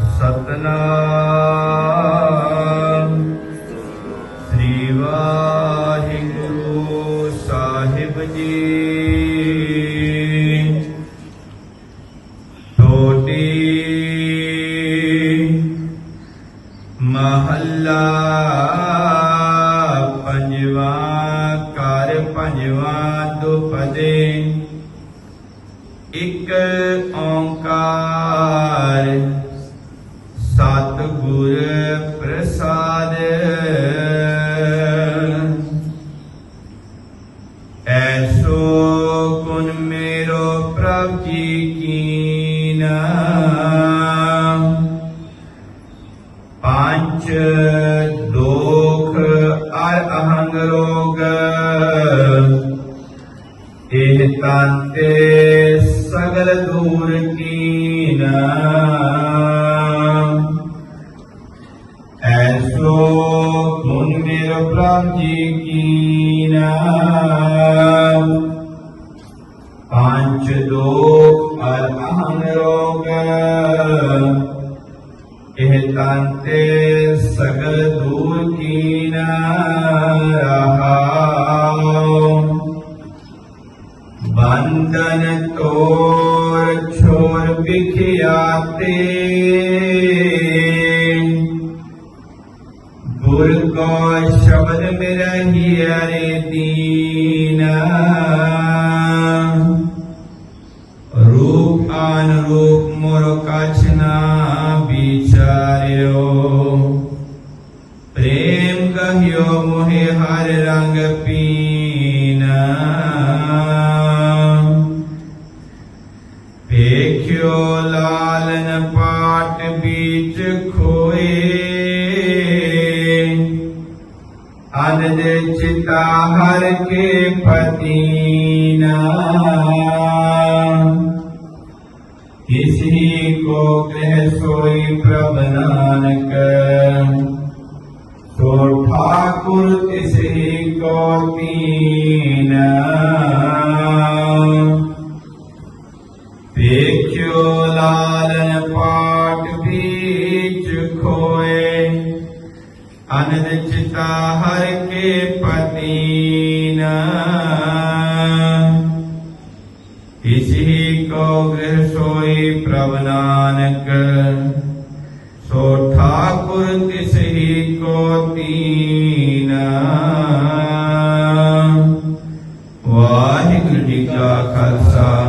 ਸਤਨਾਮ। ਸ੍ਰੀ ਵਾਹਿਗੁਰੂ ਸਾਹਿਬ ਜੀ। ਟੋਟੀ ਮਹੱਲਾ ਪੰਜਵਾ ਘਰ ਪੰਜਵਾ ਦੁਪਦੇ ਇੱਕ ਓੰਕਾਰ ਸਤਿਗੁਰ ਪ੍ਰਸਾਦ ਐਸੋ ਗੁਣ ਮੇਰੋ ਪ੍ਰਭ ਜੀ ਕੀਨਾ ਪੰਜ ਦੋਖ ਅਰ ਅਹੰਗ ਰੋਗ ਇਹ ਤਾਤੇ ਸਗਲ ਦੂਰ ਕੀਨਾ ਜੀ ਕੀਨਾ ਪੰਜ ਦੋਖ ਅਰ ਅਹੰਗ ਰੋਗ। ਇਹ ਤਾਂਤੇ ਸਗਲ ਦੂਰ ਕੀਨ ਰਹਾਉ। ਬੰਧਨ ਤੋਰ ਛੋਰ ਵਿਖਿਆਤੇ ਗੁਰ ਕੋ ਸ਼ਬਦ ਮਿਰਹੀ ਅਰੇ ਦੀਨਾ ਰੂਪ ਆਨ ਰੂਪ ਮੋਰ ਕਛ ਵਿਚਾਰਿਓ ਪ੍ਰੇਮ ਕਹਿਓ ਮੋਹਿ ਹਰ ਰੰਗ ਪੀਨਾ ਵੇਖਿਓ ਲਾਲਨ ਪਾਟ ਬੀਚ ਖੋ जय चिता हर के पति किसी को कह सोई प्रभ नानक। तो ठाकुर किसी को तीन देखो लालन पाठ बीच खोए। ਅਨਰਚਿਤਾ ਹਰ ਕੇ ਪਤੀਨ ਇਸਹੀ ਕੋ ਗ੍ਰਹਿ ਸੋਈ ਪ੍ਰਭ ਨਾਨਕ, ਸੋ ਠਾਕੁਰ ਤਿਸਹੀ ਕੋ ਤੀਨ ਵਾਹਿਗੁਰੂ ਜੀ ਕਾ ਖਾਲਸਾ।